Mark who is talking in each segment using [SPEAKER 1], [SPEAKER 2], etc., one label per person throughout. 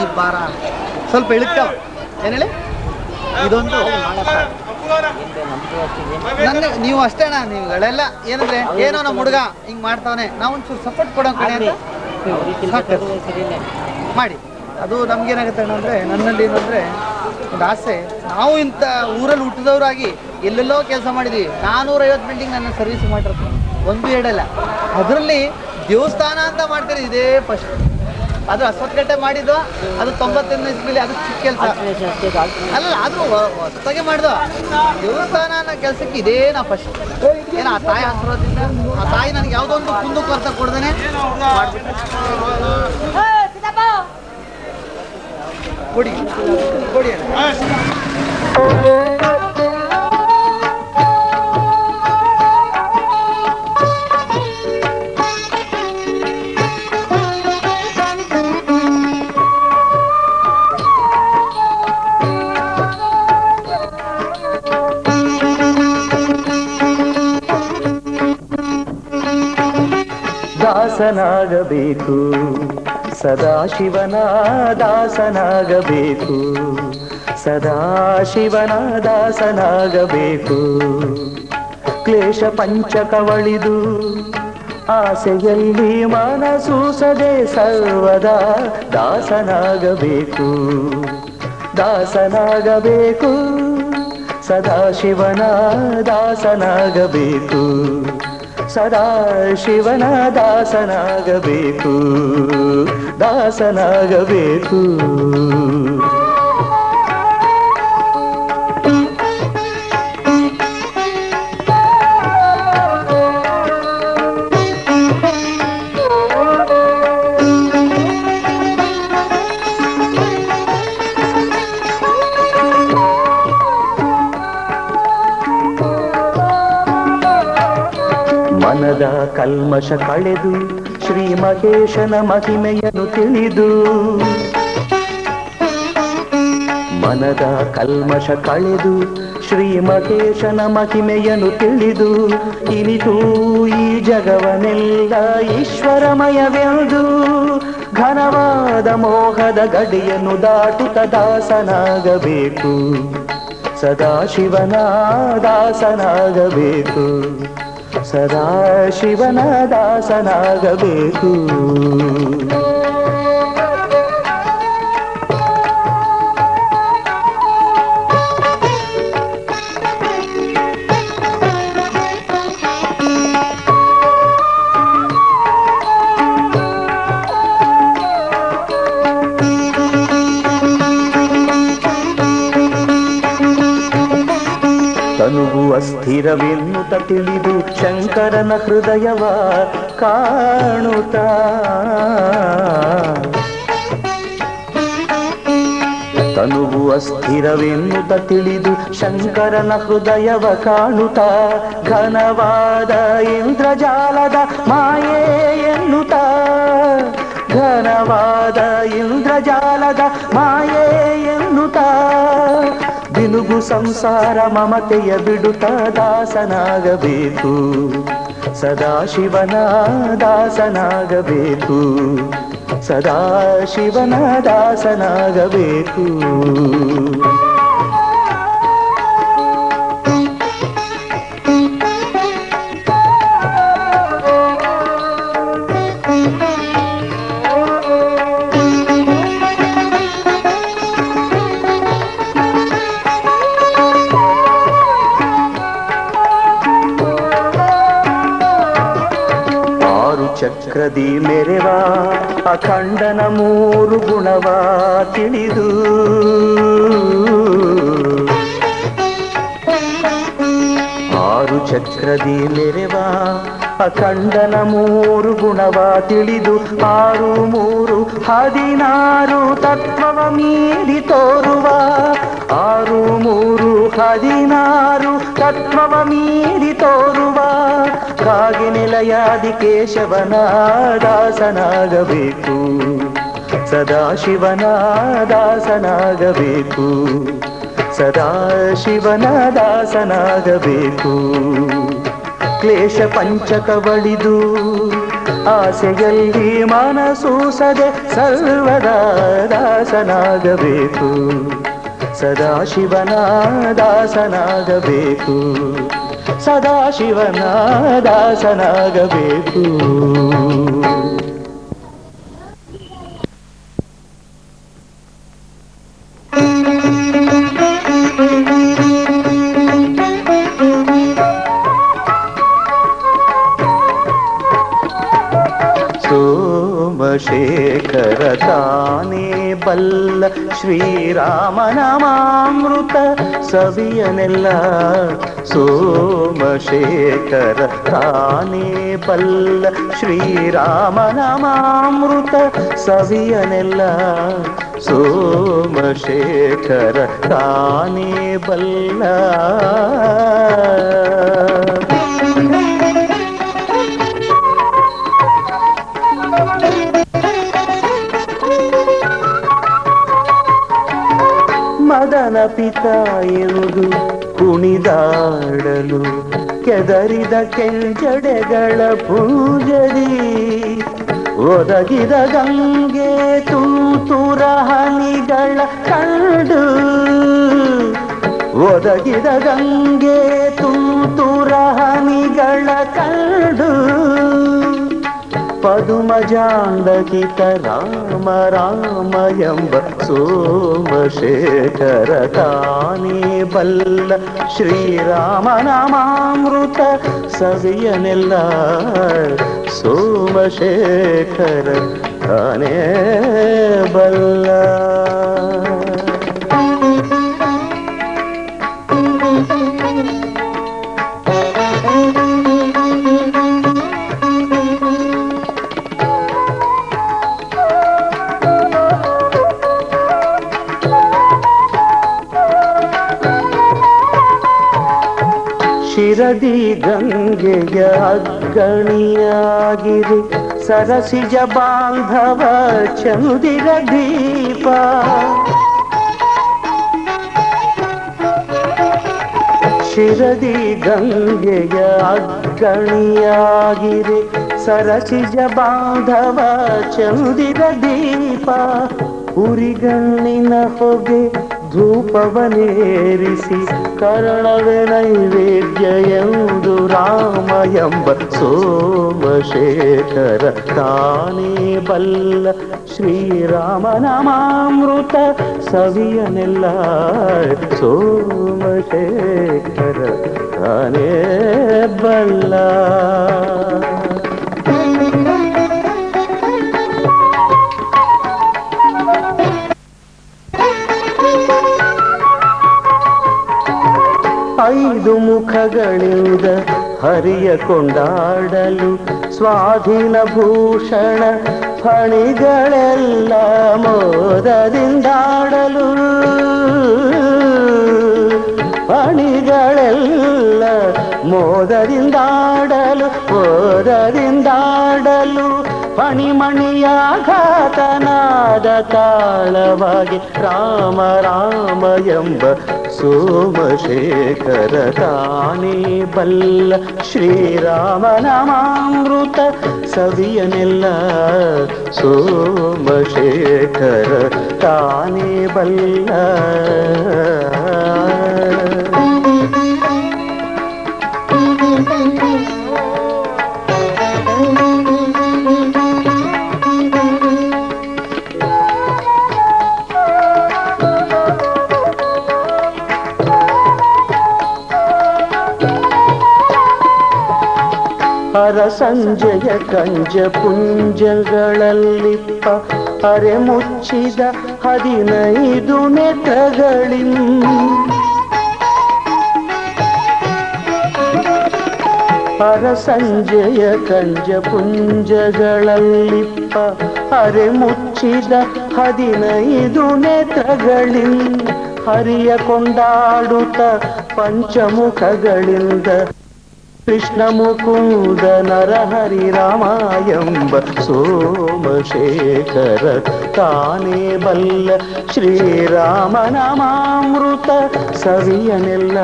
[SPEAKER 1] ಈ ಭಾರ. ಸ್ವಲ್ಪ ಇಳಿತಾವ ಏನು ಹೇಳಿ? ಇದೊಂದು ನನ್ನ ನೀವು ಅಷ್ಟೇ ಅಣ್ಣ, ನೀವುಗಳೆಲ್ಲ ಏನಂದ್ರೆ ಏನೋ ನಮ್ಮ ಹುಡುಗ ಹಿಂಗ್ ಮಾಡ್ತಾವನೆ. ನಾವು ಒಂಚೂರು ಸಪೋರ್ಟ್ ಕೊಡೋ ಕಡೆ ಮಾಡಿ. ಅದು ನಮ್ಗೇನಾಗುತ್ತೆ ಅಣ್ಣ ಅಂದ್ರೆ ನನ್ನಲ್ಲಿ ಏನಂದ್ರೆ ಒಂದು ಆಸೆ. ನಾವು ಇಂಥ ಊರಲ್ಲಿ ಹುಟ್ಟಿದವರಾಗಿ ಎಲ್ಲೆಲ್ಲೋ ಕೆಲಸ ಮಾಡಿದೀವಿ. ನಾನೂರೈವತ್ತು ಬಿಲ್ಡಿಂಗ್ ನನ್ನ ಸರ್ವಿಸ್ ಮಾಡಿರ್ತೀನಿ ಒಂದು ಎರಡಲ್ಲ. ಅದರಲ್ಲಿ ದೇವಸ್ಥಾನ ಅಂತ ಮಾಡ್ತಾರೆ ಇದೇ ಫಸ್ಟ್ ಅದು ಅಶ್ವತ್ಥಗಟ್ಟೆ ಮಾಡಿದ್ದು ಅದು ತೊಂಬತ್ತೊಂದು ಇಸ್ವಿಲಿ ಅದು ಚಿಕ್ಕ ಕೆಲಸ. ಅಲ್ಲ ಅದು ಹೊಸದಾಗೆ ಮಾಡಿದ. ದೇವಸ್ಥಾನ ಅನ್ನೋ ಕೆಲಸಕ್ಕೆ ಇದೇ ನಾ ಫಸ್ಟ್ ಏನ ಆ ತಾಯಿ ಆಶೀರ್ವಾದದಿಂದ? ಆ ತಾಯಿ ನನಗೆ ಯಾವುದೋ ಒಂದು ಕುಂದು ಕೊರತೆ ಕೊಡ್ದೇನೆ. ಕೊಡಿ. ಕೊಡಿ
[SPEAKER 2] ದಾಸನಾಗಬೇಕು ಸದಾಶಿವನ ದಾಸನಾಗಬೇಕು ಸದಾಶಿವನ ದಾಸನಾಗಬೇಕು ಕ್ಲೇಶ ಪಂಚಕವಳಿದು ಆಸೆಯಲ್ಲಿ ಮನಸೂಸದೆ ಸರ್ವದಾ ದಾಸನಾಗಬೇಕು. ದಾಸನಾಗಬೇಕು. ಸದಾಶಿವನ ದಾಸನಾಗಬೇಕು ಸದಾ ಶಿವನ ದಾಸನಾಗಬೇಕು ದಾಸನಾಗಬೇಕು. ಮನದ ಕಲ್ಮಶ ಕಳೆದು ಶ್ರೀ ಮಹೇಶನ ಮಹಿಮೆಯನ್ನು ತಿಳಿದು ಮನದ ಕಲ್ಮಶ ಕಳೆದು ಶ್ರೀ ಮಹೇಶನ ಮಹಿಮೆಯನ್ನು ತಿಳಿದು ಇನಿತು ಈ ಜಗವನೆಲ್ಲ ಈಶ್ವರಮಯವೆಂದು ಘನವಾದ ಮೋಹದ ಗಡಿಯನ್ನು ದಾಟುತ್ತ ದಾಸನಾಗಬೇಕು. ಸದಾಶಿವನ ದಾಸನಾಗಬೇಕು. ಸದಾ ಶಿವನ ದಾಸನಾಗಬೇಕು ತನುವು ಅಸ್ಥಿರವೆನ್ನುತ್ತ ತಿಳಿದು ಶಂಕರನ ಹೃದಯವ ಕಾಣುತ್ತ. ತನುವು ಅಸ್ಥಿರವೆನ್ನುತ ತಿಳಿದು ಶಂಕರನ ಹೃದಯವ ಕಾಣುತ್ತ. ಘನವಾದ ಇಂದ್ರಜಾಲದ ಮಾಯೆ ಎನ್ನುತ ಘನವಾದ ಇಂದ್ರಜಾಲದ ಮಾಯೆ ಎನ್ನುತ್ತಾ. ಬಿನುಗು ಸಂಸಾರ ಮಮತೆಯ ಬಿಡುತ್ತ ದಾಸನಾಗಬೇಕು. ಸದಾಶಿವನ ದಾಸನಾಗಬೇಕು. ಸದಾಶಿವನ ದಾಸನಾಗಬೇಕು. ಚಕ್ರದಿ ಮೆರೆವ ಅಖಂಡನ ಮೂರು ಗುಣವ ತಿಳಿದು ಆರು ಚಕ್ರದಿ ಮೆರೆವ ಅಖಂಡನ ಮೂರು ಗುಣವ ತಿಳಿದು ಆರು ಮೂರು ಹದಿನಾರು ತತ್ವವ ಮೀರಿ ತೋರುವ. ಆರು ಮೂರು ಹದಿನಾರು ತತ್ವವ ಮೀರಿ ತೋರುವ. ಕಾಗೆ ನಿಲಯಾದಿ ಕೇಶವನ ದಾಸನಾಗಬೇಕು ಸದಾಶಿವನ ದಾಸನಾಗಬೇಕು ಸದಾಶಿವನ ದಾಸನಾಗಬೇಕು ಕ್ಲೇಶ ಪಂಚಕವಳಿದು ಆಸೆಯಲ್ಲಿ ಮನಸೂಸದೆ ಸರ್ವದಾ ದಾಸನಾಗಬೇಕು. ಸದಾಶಿವನ ದಾಸನಾಗಬೇಕು. ಸದಾಶಿವನ ದಾಸನಾಗಬೇಕು. ಸವಿಯನೆಲ್ಲ ಸೋಮಶೇಖರ ತಾನೇ ಪಲ್ಲ ಶ್ರೀರಾಮನ ಮಾಮೃತ ಸವಿಯನೆಲ್ಲ ಸೋಮಶೇಖರ ತಾನೇ ಬಲ್ಲ ಮದನ ಪಿತ ಎಂದು ಕುಣಿದಾಡಲು ಕೆದರಿದ ಕೆಂಜಡೆಗಳ ಪೂಜರಿ. ಒದಗಿದ ಗಂಗೆ ತೂತುರ ಹನಿಗಳ ಕಂಡು. ಒದಗಿದ ಗಂಗೆ ತೂತುರ ಹನಿಗಳ ಕಂಡು. ಪದುಮಜಾಂಡಕಿತ ರಾಮ ರಾಮ ಎಂಬ ಸೋಮಶೇಖರ ತಾನೇ ಬಲ್ಲ ಶ್ರೀರಾಮ ನಾಮಾಮೃತ ಸವಿಯನೆಲ್ಲ ಸೋಮಶೇಖರ ತಾನೇ ಬಲ್ಲ. ಶಿರದಿ ಗಂಗೆಯ ಅಗ್ಗಣಿಯಾಗಿರಿ ಸರಸಿಜ ಬಾಂಧವ ಚಂದಿರ ದೀಪ. ಶಿರದಿ ಗಂಗೆಯ ಅಗ್ಗಣಿಯಾಗಿರಿ ಸರಸಿಜ ಬಾಂಧವ ಚಂದಿರ ದೀಪ. ಉರಿಗಣ್ಣಿನ ಹೊಗೆ ಧೂಪವನೇರಿಸಿ ಕರ್ಣವೇ ನೈವೇದ್ಯ ಎಂದು ರಾಮ ಎಂಬ ಸೋಮಶೇಖರ ತಾನೇ ಬಲ್ಲ ಶ್ರೀರಾಮನ ಮಾಮೃತ ಸವಿಯನೆಲ್ಲ ಸೋಮಶೇಖರ ತಾನೇ ಬಲ್ಲ. ಐದು ಮುಖಗಳಿಂದ ಹರಿಯ ಕೊಂಡಾಡಲು ಸ್ವಾಧೀನ ಭೂಷಣ ಫಣಿಗಳೆಲ್ಲ ಮೋದದಿಂದಾಡಲು. ಫಣಿಗಳೆಲ್ಲ ಮೋದದಿಂದಾಡಲು ಮೋದದಿಂದಾಡಲು ಫಣಿಮಣಿಯಾಘಾತನಾದ ತಾಳವಾಗಿ ರಾಮ ರಾಮ ಎಂಬ ಸೋಮಶೇಖರ ತಾನೇ ಬಲ್ಲ ಶ್ರೀರಾಮನ ಮಾಮೃತ ಸವಿಯನೆಲ್ಲ ಸೋಮಶೇಖರ ತಾನೇ ಬಲ್ಲ ಹರ ಸಂಜಯ ಕಂಜ ಪುಂಜಗಳಲ್ಲಿಪ್ಪ ಅರೆ ಮುಚ್ಚಿದ ಹದಿನೈದು ನೆತ್ರಗಳಿಂ ಹರ ಸಂಜಯ ಕಂಜ ಪುಂಜಗಳಲ್ಲಿಪ್ಪ ಅರೆ ಮುಚ್ಚಿದ ಹದಿನೈದು ನೆತ್ರಗಳಿಂ ಹರಿಯ ಕೊಂಡಾಡುತ್ತ ಪಂಚಮುಖಗಳಿಂದ. కృష్ణముకుంద నరహరి రామాయంబ సోమశేఖర తానే బల్ల శ్రీరామనామామృత సవియనెల్ల.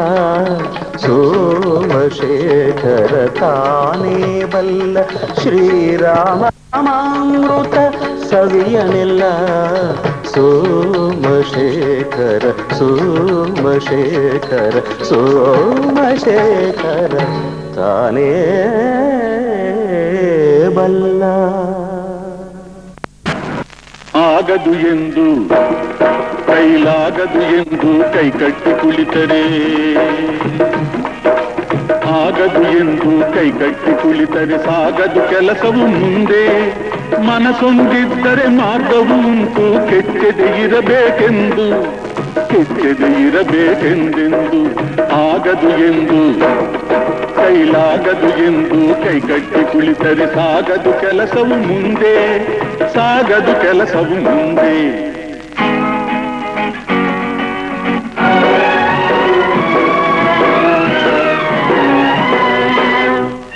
[SPEAKER 2] సోమశేఖర తానే బల్ల శ్రీరామనామామృత సవియనెల్ల. సోమశేఖర సోమశేఖర సోమశేఖర ಸವಿಯನೆಲ್ಲ ಸೋಮಶೇಖರ ಸೋಮಶೇಖರ ಸೋಮಶೇಖರ ತಾನೇ ಬಲ್ಲ
[SPEAKER 3] ಆಗದು ಎಂದು ಕೈಲಾಗದು ಎಂದು ಕೈ ಕಟ್ಟಿ ಕುಳಿತರೆ ಆಗದು ಎಂದು ಕೈ ಕಟ್ಟಿ ಕುಳಿತರೆ ಸಾಗದು ಕೆಲಸವು ಮುಂದೆ ಮನಸೊಂದಿದ್ದರೆ ಮಾರ್ಗವು ಉಂಟು ಕೆಚ್ಚದೆ ಇರಬೇಕೆಂದು ಕೆಚ್ಚದೆ ಇರಬೇಕೆಂದೆಂದು ಆಗದು ಎಂದು ಕೈಲಾಗದು ಎಂದು ಕೈ ಕಟ್ಟಿ ಕುಳಿತರೆ ಸಾಗದು ಕೆಲಸವು ಮುಂದೆ ಸಾಗದು ಕೆಲಸವು ಮುಂದೆ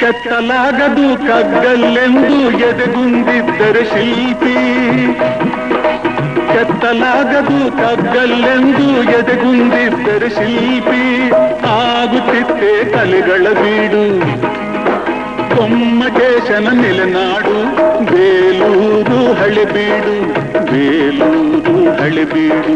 [SPEAKER 3] ಕೆತ್ತಲಾಗದು ಕಗ್ಗಲ್ಲೆಂದು ಎದೆಗುಂದಿದ್ದರೆ ಶಿಲ್ಪಿ ಕೆತ್ತಲಾಗದು ಕಗ್ಗಲ್ಲೆಂದು ಎದೆಗುಂದಿದ್ದರೆ ಶಿಲ್ಪಿ ಆಗುತ್ತಿತ್ತೆ ಕಲೆಗಳ ಬೀಡು ಕೊಮ್ಮಕೇಶನ ನೆಲೆನಾಡು ಬೇಲೂರು ಹಳೆಬೀಡು ಬೇಲೂರು ಹಳೆಬೀಡು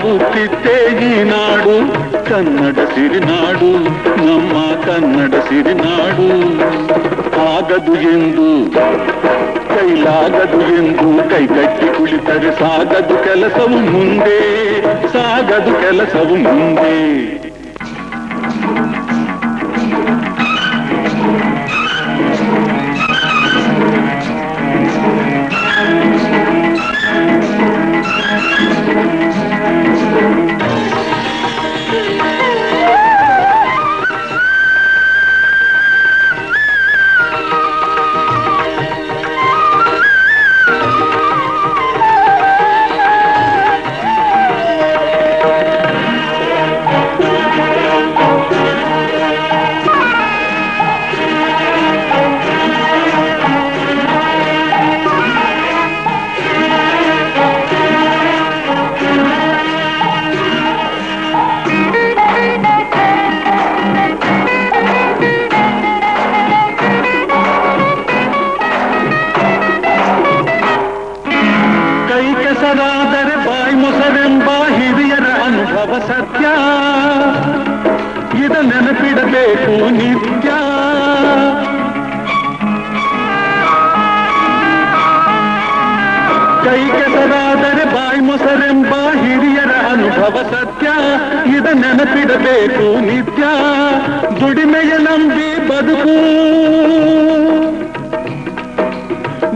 [SPEAKER 3] ಆಗುತ್ತಿತ್ತೇ ಈ ನಾಡು ಕನ್ನಡ ಸಿರಿನಾಡು ನಮ್ಮ ಕನ್ನಡ ಸಿರಿನಾಡು ಆಗದು ಎಂದು ಕೈಲಾಗದು ಎಂದು ಕೈಗಟ್ಟಿ ಕುಳಿತರೆ ಸಾಗದು ಕೆಲಸವು ಮುಂದೆ ಸಾಗದು ಕೆಲಸವು ಮುಂದೆ ಕೈ ಕೆಸರಾದರೆ ಬಾಯಿ ಮೊಸರೆಂಬ ಹಿರಿಯರ ಅನುಭವ ಸತ್ಯ. ಇದ ನೆನಪಿಡಬೇಕು ನಿತ್ಯ. ದುಡಿಮೆಯ ನಂಬಿ ಬದುಕು.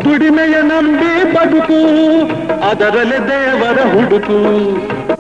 [SPEAKER 3] ದುಡಿಮೆಯ ನಂಬಿ ಬದುಕು. ಅದರಲ್ಲಿ ದೇವರ ಹುಡುಕು.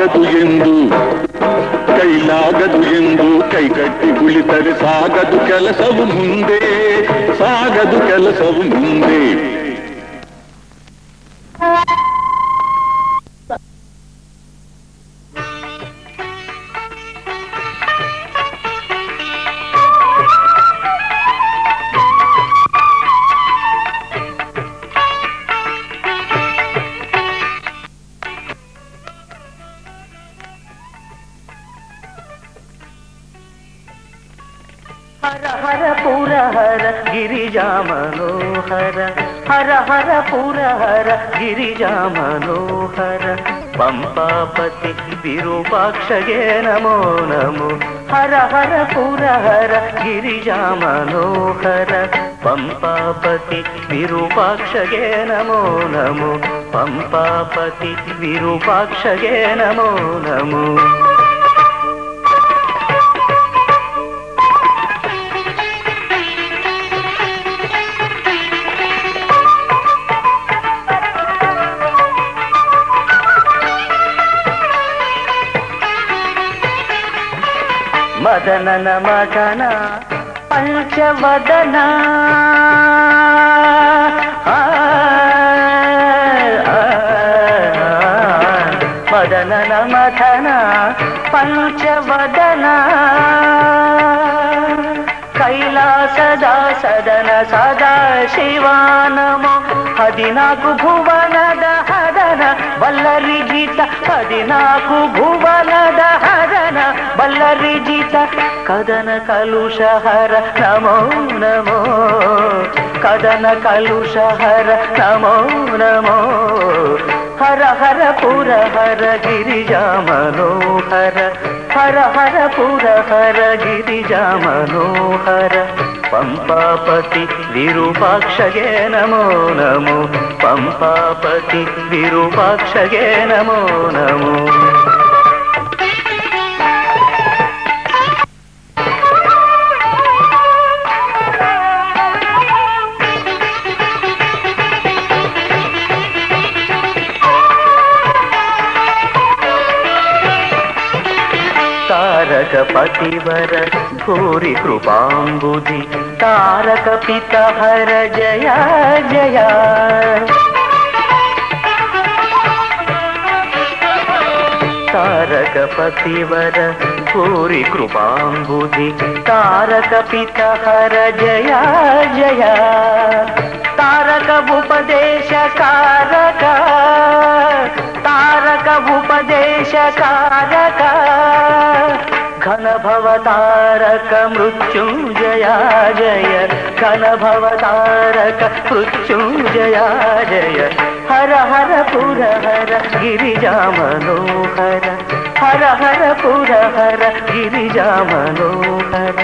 [SPEAKER 3] ಆಗದು ಎಂದು ಕೈಲಾಗದು ಎಂದು ಕೈ ಕಟ್ಟಿ ಕುಳಿತರೆ ಸಾಗದು ಕೆಲಸವು ಮುಂದೆ ಸಾಗದು ಕೆಲಸವು ಮುಂದೆ
[SPEAKER 2] హర గిరిజా మనోహర పంపాపతి విరూపాక్షగే నమో నము హర హర పుర హర గిరిజా మనోహర పంపాపతి విరూపాక్షగే నమో నము పంపాపతి విరూపాక్షగే నమో నము వదనన మదన పంచవదన వదన. మదన పంచవదన కైలాసదా సదన సదా శివానమో అది నాకు భువనద హదన వల్లరి గీత ಹದಿನಾಲ್ಕು ಭುವನದ ಹದನ ಬಲ್ಲರಿ ಗೀತ ಕದನ ಕಲುಷಹರ ನಮೋ ನಮೋ ಕದನ ಕಲುಷಹರ ನಮೋ ನಮೋ ಹರ ಹರ ಪುರ ಹರ ಗಿರಿಜಾ ಮನೋಹರ ಹರ ಹರ ಪುರ ಹರ ಗಿರಿಜಾ ಮನೋಹರ పంపాపతి విరూపాక్షగే నమో నమో. పంపాపతి విరూపాక్షగే నమో నమో. తారక పతివర ఘోరి కృపాంబుధి తారక పిత హర జయ జయ తారక పతివర భూరి కృపాంబుధి తారక పిత హర జయ జయ తారక ఉపదేశ కారక తారక ఉపదేశ కారక घनभवतारक मृत्युञ्जया जय घनभवतारक मृत्युञ्जया जय हर हर पुर हर गिरिजा मनोहर हर हर पुर हर गिरिजा मनोहर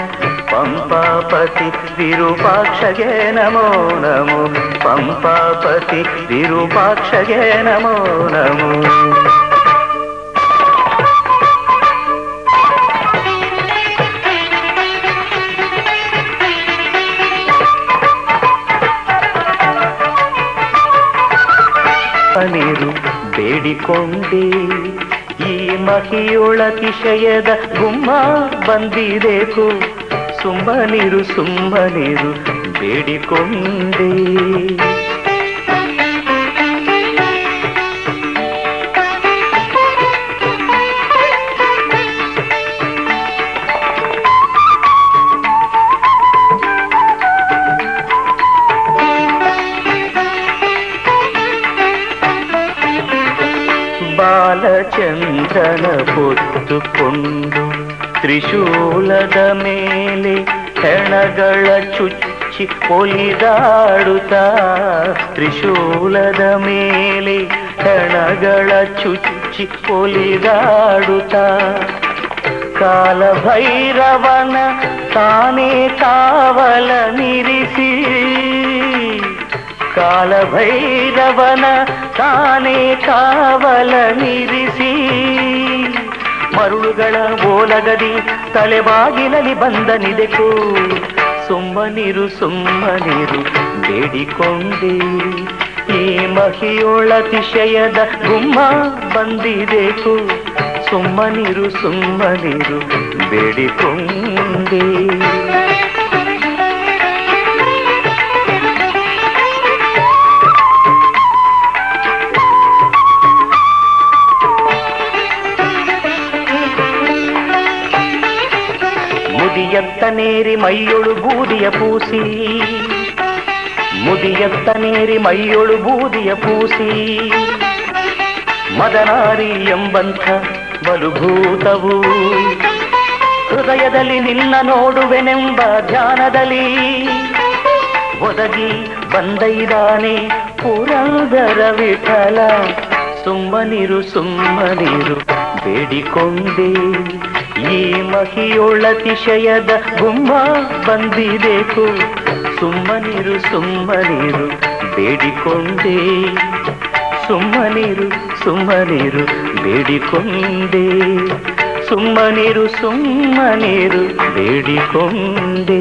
[SPEAKER 2] पम्पापति विरूपाक्षगे नमो नमो पम्पापति विरूपाक्षगे नमो नमो ಬೇಡಿಕೊಂಡೆ ಈ ಮಹಿಯೊಳತಿಶಯದ ಗುಮ್ಮ ಬಂದಿದೆಕು ಸುಮ್ಮನಿರು ಸುಮ್ಮನಿರು ಬೇಡಿಕೊಂಡೆ. ಬಾಲಚಂದ್ರನ ಹೊತ್ತುಕೊಂಡು ತ್ರಿಶೂಲದ ಮೇಲೆ ಹೆಣಗಳ ಚುಚ್ಚಿ ಒಲಿದಾಡುತ್ತಾ ತ್ರಿಶೂಲದ ಮೇಲೆ ಹೆಣಗಳ ಚುಚ್ಚಿ ಒಲಿದಾಡುತ್ತಾ ಕಾಲಭೈರವನ ತಾನೇ ಕಾವಲ ನಿರಿಸಿ ಕಾಲಭೈರವನ ತಾನೇ ಕಾವಲ ನಿರಿಸಿ, ಮರುಳುಗಳ ಓಲಗದಿ ತಲೆಬಾಗಿಲಲ್ಲಿ ಬಂದ ನಿದೆಕು ಸುಮ್ಮನಿರು ಸುಮ್ಮನಿರು ಬೇಡಿಕೊಂಡೆ. ಈ ಮಹಿಯೊಳತಿಶಯದ ಗುಮ್ಮ ಬಂದಿದೆಕು ಸುಮ್ಮನಿರು ಸುಮ್ಮನಿರು ಬೇಡಿಕೊಂಡೆ. ಮುದಿಯತ್ತ ನೇರಿ ಮೈಯೊಳು ಬೂದಿಯ ಪೂಸಿ. ಮುದಿಯತ್ತನೇರಿ ಮೈಯೊಳು ಬೂದಿಯ ಪೂಸಿ. ಮದನಾರಿ ಎಂಬಂಥ ಬಲುಭೂತವು ಹೃದಯದಲ್ಲಿ ನಿನ್ನ ನೋಡುವೆನೆಂಬ ಧ್ಯಾನದಲ್ಲಿ ಒದಗಿ ಬಂದೈದಾನೆ ಪುರಂದರ ವಿಠಲ. ಸುಮ್ಮನಿರು ಸುಮ್ಮನಿರು ಬೇಡಿಕೊಂಡೆ. ಈ ಮಹಿಯೊಳತಿಶಯದ ಗುಮ್ಮ ಬಂದಿದೆಕು ಸುಮ್ಮನಿರು ಸುಮ್ಮನಿರು ಬೇಡಿಕೊಂಡೆ. ಸುಮ್ಮನಿರು ಸುಮ್ಮನಿರು ಬೇಡಿಕೊಂಡೆ. ಸುಮ್ಮನಿರು ಸುಮ್ಮನಿರು ಬೇಡಿಕೊಂಡೆ.